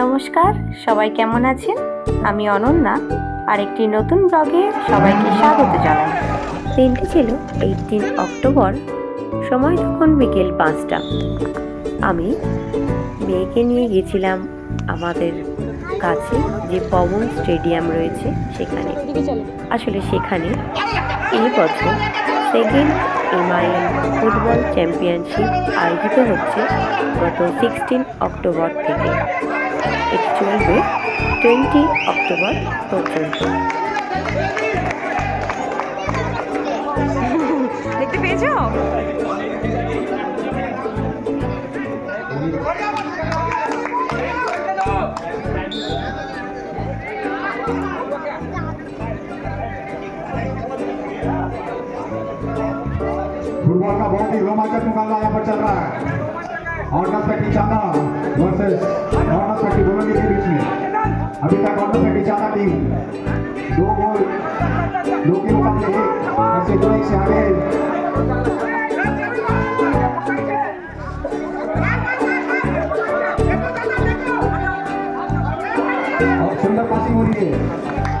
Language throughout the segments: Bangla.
নমস্কার, সবাই কেমন আছেন? আমি অনন্যা, আর একটি নতুন ব্লগে সবাইকে স্বাগত জানাই। দিনটি ছিল এইটিন অক্টোবর সময় তখন বিকেল পাঁচটা। আমি মেয়েকে নিয়ে গেছিলাম আমাদের কাছে যে পবন স্টেডিয়াম রয়েছে সেখানে। আসলে সেখানে এই বছর সেকেন্ড এমআইএল ফুটবল চ্যাম্পিয়নশিপ আয়োজিত হচ্ছে গত সিক্সটিন অক্টোবর থেকে। এটি চলবে টোয়েন্টি অক্টোবর পর্যন্ত দেখতে পেয়েছো फुटबॉल का बहुत ही रोमांचक मुकाबला यहाँ पर चल रहा है ऑर्डनस पेटी चांदा वर्सेस ऑर्डनस पेटी दोनों के बीच में अभी तक ऑर्डनस पेटी चांदा टीम दो गोल दो के मुकाबले एक ऐसे दो एक से आगे और सुंदर पासिंग हो रही है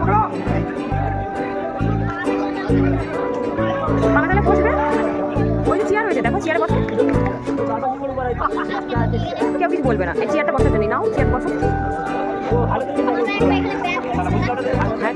দেখো চেয়ারে বসো। কেউ কিছু বলবে না। এই চেয়ারটা বসার জন্য নাও চেয়ার বসো। হ্যাঁ।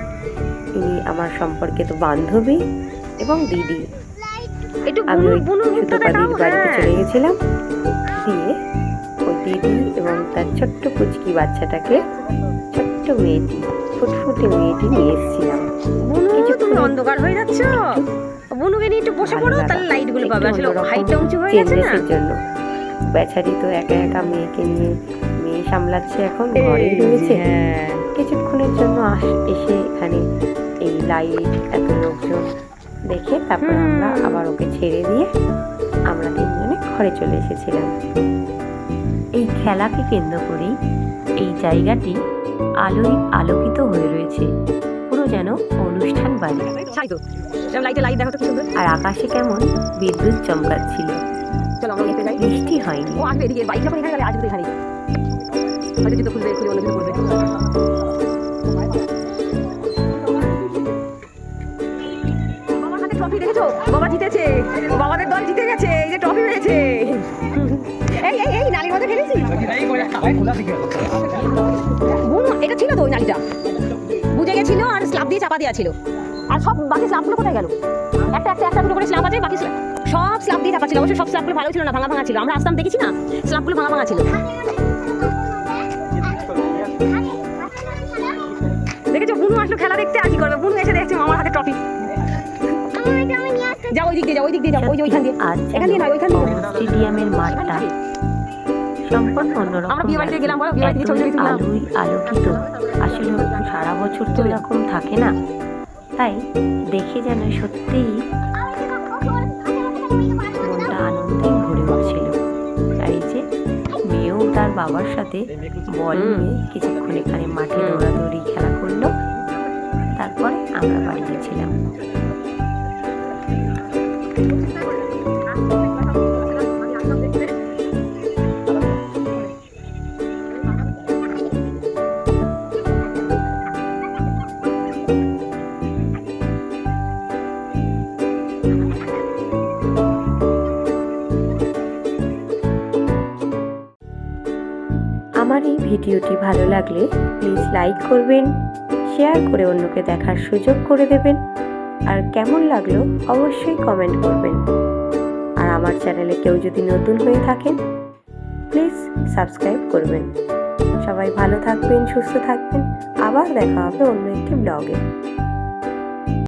ইনি আমার সম্পর্কে তো বান্ধবী এবং দিদি। আমি ওই সুতোপাদির বাড়িতে হ্যাঁ। চলে গেছিলাম। দিয়ে ওই দিদি এবং তার ছোট্ট পুচকি বাচ্চাটাকে ছোট্ট মেয়েটি ফুটফুটে মেয়েটি নিয়ে এসেছিলাম। তুমি অন্ধকার হয়ে যাচ্ছ? বুনুকে নিয়ে একটু বসে পড়ো তাহলে লাইটগুলো পাবে। আসলে হাইটটা উঁচু হয়ে গেছে না? জন্য। বেচারি তো একা একা মেয়েকে নিয়ে মেয়ে সামলাচ্ছে এখন ঘরেই রয়েছে। হ্যাঁ। কিছুক্ষণের জন্য আস এসে এখানে এই লাইট এত লোকজন দেখে তারপর আমরা আবার ওকে ছেড়ে দিয়ে আমরা তিনজনে ঘরে চলে এসেছিলাম। এই খেলাকে কেন্দ্র করেই এই জায়গাটি আলোয় আলোকিত হয়ে রয়েছে। পুরো যেন অনুষ্ঠান বাড়ি। আর আকাশে কেমন বিদ্যুৎ চমকাচ্ছিল। বৃষ্টি হয়নি। দেখেছ বাবা জিতেছে। বাবাদের দল জিতে গেছে। এই যে ট্রফি পেয়েছে এই এই এই নালির মধ্যে বুম, এটা ছিল তো ওই নালিটা। বুঝে গেছিল আর স্ল্যাব দিয়ে চাপা দেওয়া ছিল। আর সব বাকি স্ল্যাবগুলো কোথায় গেল? একটা একটা একটা করে স্ল্যাব আছে বাকি সব স্ল্যাব দিয়ে চাপা ছিল। অবশ্য সব স্ল্যাবগুলো ভালো ছিল না ভাঙা ভাঙা ছিল। আমরা আসতাম দেখেছি না? স্ল্যাবগুলো ভাঙা ভাঙা ছিল। দেখেছ? বুনু আসলো খেলা দেখতে আর কি করবে? বুনু এসে ওই দিক দিয়ে যাও ওই দিক দিয়ে যাও ওই যে ওইখান দিয়ে। এখান দিয়ে নয় ওইখান দিয়ে স্টেডিয়ামের মাঠটা। অন্যরকম আমরা বিয়ে বাড়িতে লাগে। গেলাম, বলো, বিয়ে বাড়ি থেকে ছবি তুললাম। আলোই আলোকিত। আসলে সারা বছর তো এরকম থাকে না। তাই দেখে যেন সত্যিই মনটা আনন্দে ভরে উঠছিল। আর এই যে মেয়েও তার বাবার সাথে বল নিয়ে কিছুক্ষণ এখানে মাঠে দৌড়াদৌড়ি খেলা করল। তারপরে আমরা বাড়ি গেছিলাম। আমার এই ভিডিওটি ভালো লাগলে প্লিজ লাইক করবেন শেয়ার করে অন্যকে দেখার সুযোগ করে দেবেন, আর কেমন লাগল অবশ্যই কমেন্ট করবেন। আর আমার চ্যানেলে কেউ যদি নতুন হয়ে থাকেন প্লিজ সাবস্ক্রাইব করবেন। সবাই ভালো থাকবেন, সুস্থ থাকবেন। আবার দেখা হবে অন্য একটি ব্লগে